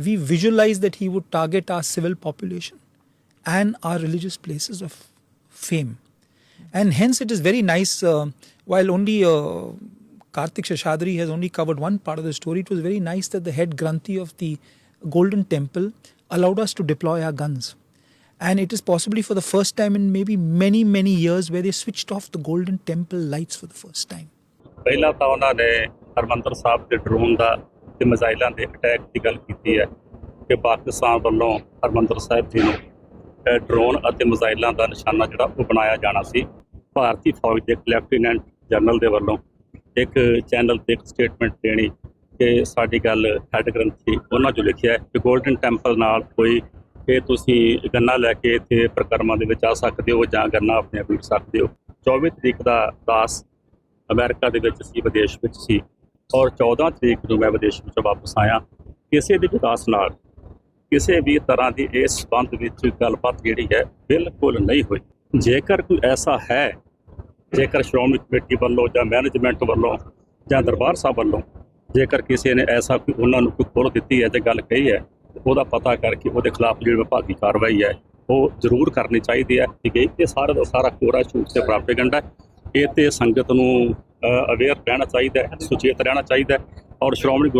we visualize that he would target our civil population and our religious places of fame. And hence, it is very nice. Uh, while only uh, Kartik Shashadri has only covered one part of the story, it was very nice that the head Granthi of the Golden Temple allowed us to deploy our guns. And it is possibly for the first time in maybe many, many years where they switched off the Golden Temple lights for the first time. ਪਹਿਲਾਂ ਤਾਂ ਉਹਨਾਂ ਨੇ ਹਰਮੰਦਰ ਸਾਹਿਬ ਦੇ drone ਦਾ ਤੇ ਮਿਜ਼ਾਈਲਾਂ ਦੇ attack ਦੀ ਗੱਲ ਕੀਤੀ ਹੈ ਕਿ ਪਾਕਿਸਤਾਨ ਵੱਲੋਂ ਹਰਮੰਦਰ ਸਾਹਿਬ ਜੀ ਨੂੰ ਡਰੋਨ ਅਤੇ ਮਿਜ਼ਾਈਲਾਂ ਦਾ ਨਿਸ਼ਾਨਾ ਜਿਹੜਾ ਉਹ ਬਣਾਇਆ ਜਾਣਾ ਸੀ। ਭਾਰਤੀ ਫੌਜ ਦੇ ਲੈਫਟੀਨੈਂਟ ਜਨਰਲ ਦੇ ਵੱਲੋਂ ਇੱਕ ਚੈਨਲ ਤੇ ਇੱਕ ਸਟੇਟਮੈਂਟ ਦੇਣੀ ਕਿ ਸਾਡੀ ਗੱਲ ਹੈਡ ਗ੍ਰੰਥੀ ਉਹਨਾਂ ਜੋ ਲਿਖਿਆ ਹੈ ਕਿ 골ਡਨ ਟੈਂਪਲ ਨਾਲ ਕੋਈ ਕਿ ਤੁਸੀਂ ਗੰਨਾ ਲੈ ਕੇ ਇੱਥੇ ਪ੍ਰਕਰਮਾਂ ਦੇ ਵਿੱਚ ਆ ਸਕਦੇ ਹੋ ਜਾਂ ਗੰਨਾ ਆਪਣੇ ਆਪ ਵੇਚ ਸਕਦੇ ਹੋ। 24 ਤਰੀਕ ਦਾ ਦਾਸ ਅਮਰੀਕਾ ਦੇ ਵਿੱਚ ਸੀ, ਵਿਦੇਸ਼ ਵਿੱਚ ਸੀ। ਔਰ 14 ਤਰੀਕ ਨੂੰ ਮੈਂ ਵਿਦੇਸ਼ ਵਿੱਚੋਂ ਵਾਪਸ ਆਇਆ, ਕਿਸੇ ਦੀ ਵਿਕਾਸ ਨਾਲ ਕਿਸੇ ਵੀ ਤਰ੍ਹਾਂ ਦੀ ਇਸ ਸੰਬੰਧ ਵਿੱਚ ਗੱਲਬਾਤ ਜਿਹੜੀ ਹੈ ਬਿਲਕੁਲ ਨਹੀਂ ਹੋਈ। ਜੇਕਰ ਕੋਈ ਐਸਾ ਹੈ, ਜੇਕਰ ਸ਼੍ਰੋਮਣੀ ਕਮੇਟੀ ਵੱਲੋਂ ਜਾਂ ਮੈਨੇਜਮੈਂਟ ਵੱਲੋਂ ਜਾਂ ਦਰਬਾਰ ਸਾਹਿਬ ਵੱਲੋਂ ਜੇਕਰ ਕਿਸੇ ਨੇ ਐਸਾ ਕੋਈ ਉਹਨਾਂ ਨੂੰ ਕੋਈ ਖੋਲ ਦਿੱਤੀ ਹੈ ਤੇ ਗੱਲ ਕਹੀ ਹੈ, ਉਹਦਾ ਪਤਾ ਕਰਕੇ ਉਹਦੇ ਖਿਲਾਫ ਜਿਹੜੀ ਵਿਭਾਗੀ ਕਾਰਵਾਈ ਹੈ, ਉਹ ਜ਼ਰੂਰ ਕਰਨੀ ਚਾਹੀਦੀ ਹੈ। ਠੀਕ ਇਹ ਸਾਰਾ ਦਾ ਸਾਰਾ ਕੋਰਾ ਝੂਠ ਤੇ ਪ੍ਰਾਪੇਗੰਡਾ ਹੈ। ਇਹ ਤੇ ਸੰਗਤ ਨੂੰ ਅਵੇਅਰ ਰਹਿਣਾ ਚਾਹੀਦਾ ਹੈ ਸੁਚੇਤ ਰਹਿਣਾ ਚਾਹੀਦਾ ਹੈ ਔਰ ਸ਼੍ਰੋਮਣੀ ਗੁਰੂ